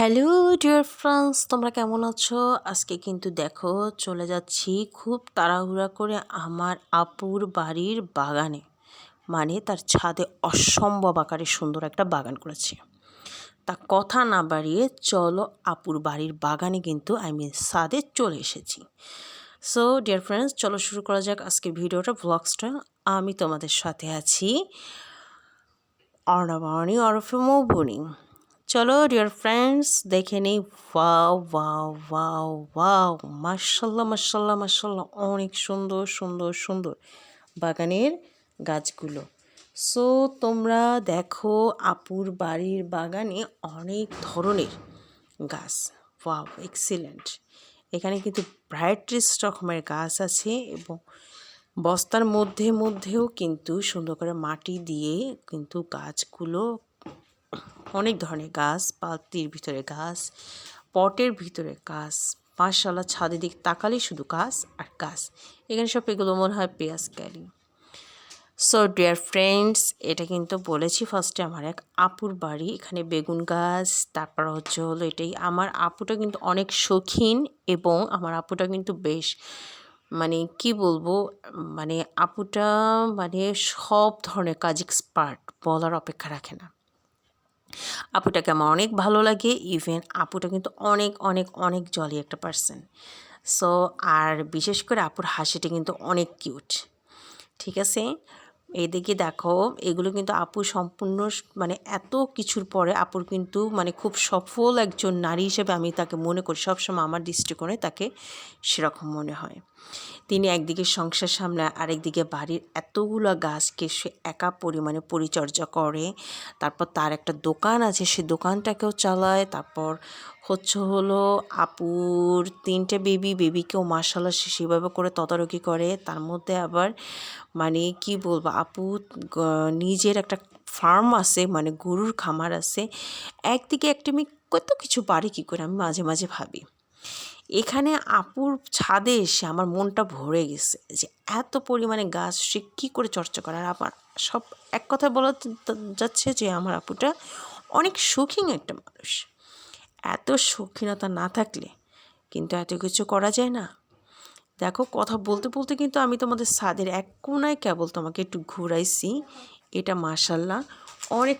Hello dear friends, তোমরা কেমন আছো? আজকে কিন্তু দেখো, চলে যাচ্ছি খুব তাড়াহুড়া করে আমার আপুর বাড়ির বাগানে। মানে তার ছাদে অসম্ভব আকারে সুন্দর একটা বাগান করেছে। তা কথা না বাড়িয়ে চলো আপুর বাড়ির বাগানে কিন্তু আই আমি ছাদে চলে এসেছি। সো ডিয়ার ফ্রেন্ডস চলো শুরু করা যাক আজকে ভিডিওটা ভ্লগসটা আমি তোমাদের সাথে আছি অর্ণবাণী, অরফে মৌবনী। চলো ডিয়ার ফ্রেন্ডস দেখে নিই ওয়াও ওয়াও ওয়াও ওয়াও মার্শাল্লাহ মার্শাল্লাহ মার্শাল্লাহ অনেক সুন্দর সুন্দর সুন্দর বাগানের গাছগুলো। সো তোমরা দেখো, আপুর বাড়ির বাগানে অনেক ধরনের গাছ। ওয়াও এক্সিলেন্ট এখানে কিন্তু ভ্যারাইটিস রকমের গাছ আছে এবং বস্তার মধ্যে মধ্যেও কিন্তু সুন্দর করে মাটি দিয়ে কিন্তু গাছগুলো অনেক ধরনের গাছ পাতির ভিতরে গাছ, পটের ভিতরে গাছ মাশাল্লাহ ছাদের দিক তাকালেই শুধু গাছ আর গাছ। এখানে সব এগুলো মনে হয় পেঁয়াজ ক্যারি সো ডিয়ার ফ্রেন্ডস এটা কিন্তু বলেছি ফার্স্টে আমার এক আপুর বাড়ি। এখানে বেগুন গাছ, তারপর হচ্ছে হলো এটাই। আমার আপুটা কিন্তু অনেক শৌখিন এবং আমার আপুটা কিন্তু বেশ মানে কি বলব মানে আপুটা মানে সব ধরনের কাজ এক্সপার্ট বলার অপেক্ষা রাখে না। আপুটাকে আমার অনেক ভালো লাগে ইভেন আপুটা কিন্তু অনেক অনেক অনেক জলি একটা পার্সন সো আর বিশেষ করে আপুর হাসিটা কিন্তু অনেক কিউট ঠিক আছে? এদিকে দেখো, এগুলো কিন্তু আপু সম্পূর্ণ মানে এত কিছুর পরে আপুর কিন্তু মানে খুব সফল একজন নারী হিসেবে আমি তাকে মনে করি, সবসময় আমার দৃষ্টিকোণে তাকে সেরকম মনে হয়। তিনি একদিকে সংসার সামলায়, আরেকদিকে বাড়ির এতগুলো গাছকে সে একা পরিমাণে পরিচর্যা করে। তারপর তার একটা দোকান আছে, সে দোকানটাকেও চালায়। তারপর হচ্ছে হলো আপুর তিনটে বেবি বেবিকেও মাসাল্লাহ সে সেভাবে করে তদারকি করে। তার মধ্যে আবার মানে কি বলব, আপু নিজের একটা ফার্ম আছে মানে গরুর খামার আছে। একদিকে একটা মেয়ে কত কিছু পারে কী করে আমি মাঝে মাঝে ভাবি। এখানে আপুর ছাদে এসে আমার মনটা ভরে গেছে যে এত পরিমাণে গাছ সে কী করে চর্চা করার আবার সব এক কথা বলা যাচ্ছে যে আমার আপুটা অনেক শৌখিন একটা মানুষ। এত শৌখিনতা না থাকলে কিন্তু এত কিছু করা যায় না। দেখো কথা বলতে বলতে কিন্তু আমি তোমাদের ছাদের এক কোনায় কেবল তোমাকে একটু ঘুরাইছি। এটা মাসাল্লাহ অনেক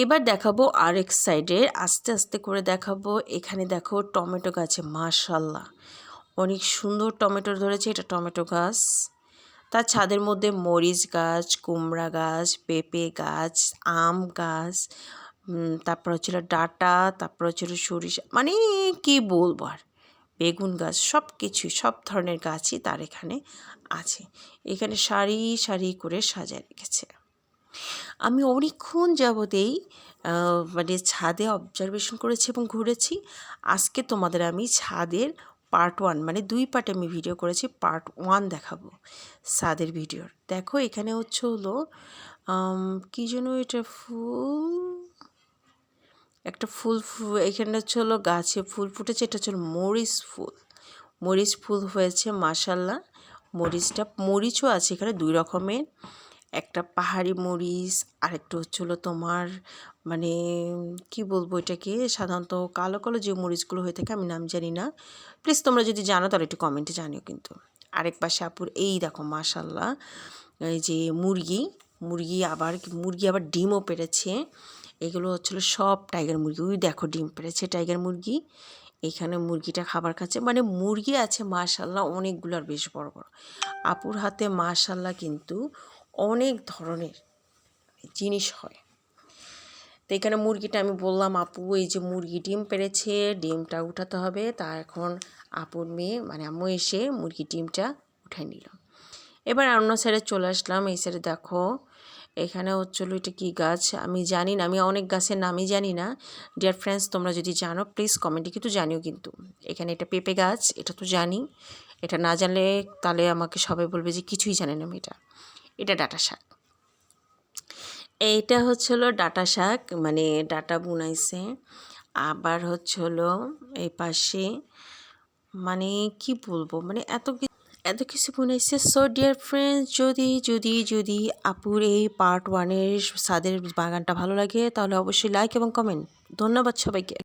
এবার দেখাবো আরেক সাইডে আস্তে আস্তে করে দেখাবো। এখানে দেখো টমেটো গাছে মাশাল্লাহ অনেক সুন্দর টমেটো ধরেছে, এটা টমেটো গাছ। তার ছাদের মধ্যে মরিচ গাছ, কুমড়া গাছ, পেঁপে গাছ, আম গাছ তারপর হচ্ছিল ডাটা, তারপর হচ্ছিল সরিষা মানে কি বলব আর। বেগুন গাছ সব কিছুই সব ধরনের গাছই তার এখানে আছে। এখানে সারি সারি করে সাজায় রেখেছে। আমি অনেকক্ষণ যাবতেই মানে ছাদে অবজারভেশন করেছি এবং ঘুরেছি। আজকে তোমাদের আমি ছাদের পার্ট ওয়ান মানে দুই পার্টে আমি ভিডিও করেছি পার্ট ওয়ান দেখাবো ছাদের ভিডিওর দেখো, এখানে হচ্ছে হলো কী যেন এটা ফুল? একটা ফুল এখানে হচ্ছে হলো গাছে ফুল ফুটেছে, এটা হচ্ছে মরিচ ফুল। মরিচ ফুল হয়েছে মাসাল্লাহ মরিচটা, মরিচও আছে এখানে দুই রকমের। একটা পাহাড়ি মরিচ, আরেকটা হচ্ছিল তোমার মানে কি বলব এটাকে? সাধারণত কালো কালো যে মরিচগুলো হয়ে থাকে আমি নাম জানি না। প্লিজ তোমরা যদি জানো তাহলে একটু কমেন্টে জানিও কিন্তু। আরেক পাশে আপুর এই দেখো মাশাল্লাহ এই যে মুরগি মুরগি আবার মুরগি আবার ডিমও পেরেছে। এগুলো হচ্ছিল সব টাইগার মুরগি। ওই দেখো ডিম পেরেছে টাইগার মুরগি। এখানে মুরগিটা খাবার খাচ্ছে। মানে মুরগি আছে মাশাল্লাহ অনেকগুলো আর বেশ বড় বড়। আপুর হাতে মাশাল্লাহ কিন্তু অনেক ধরনের জিনিস হয়। তো এখানে মুরগিটা আমি বললাম, আপু, এই যে মুরগি ডিম পেরেছে, ডিমটা উঠাতে হবে। তা এখন আপুর মেয়ে মানে আম্মু এসে মুরগি ডিমটা উঠাই নিল। এবার অন্য সাইডে চলে আসলাম। এই সাইডে দেখো, এখানে হচ্ছিল এটা কী গাছ? আমি জানি না, আমি অনেক গাছের নামই জানি না। ডিয়ার ফ্রেন্ডস তোমরা যদি জানো প্লিজ কমেন্টে কিন্তু জানিও কিন্তু। এখানে এটা পেঁপে গাছ, এটা তো জানি। এটা না জানলে তাহলে আমাকে সবাই বলবে যে কিছুই জানে না আমি এটা এটা ডাটা শাক। এইটা হচ্ছে হলো ডাটা শাক মানে ডাটা বুনাইছে। আবার হচ্ছে হলো এই পাশে মানে কি বলব মানে এত এত কিছু বানাইছে। সো ডিয়ার ফ্রেন্ডস যদি যদি যদি আপুর এই পার্ট ওয়ানের সাদের বাগানটা ভালো লাগে, তাহলে অবশ্যই লাইক এবং কমেন্ট ধন্যবাদ সবাইকে।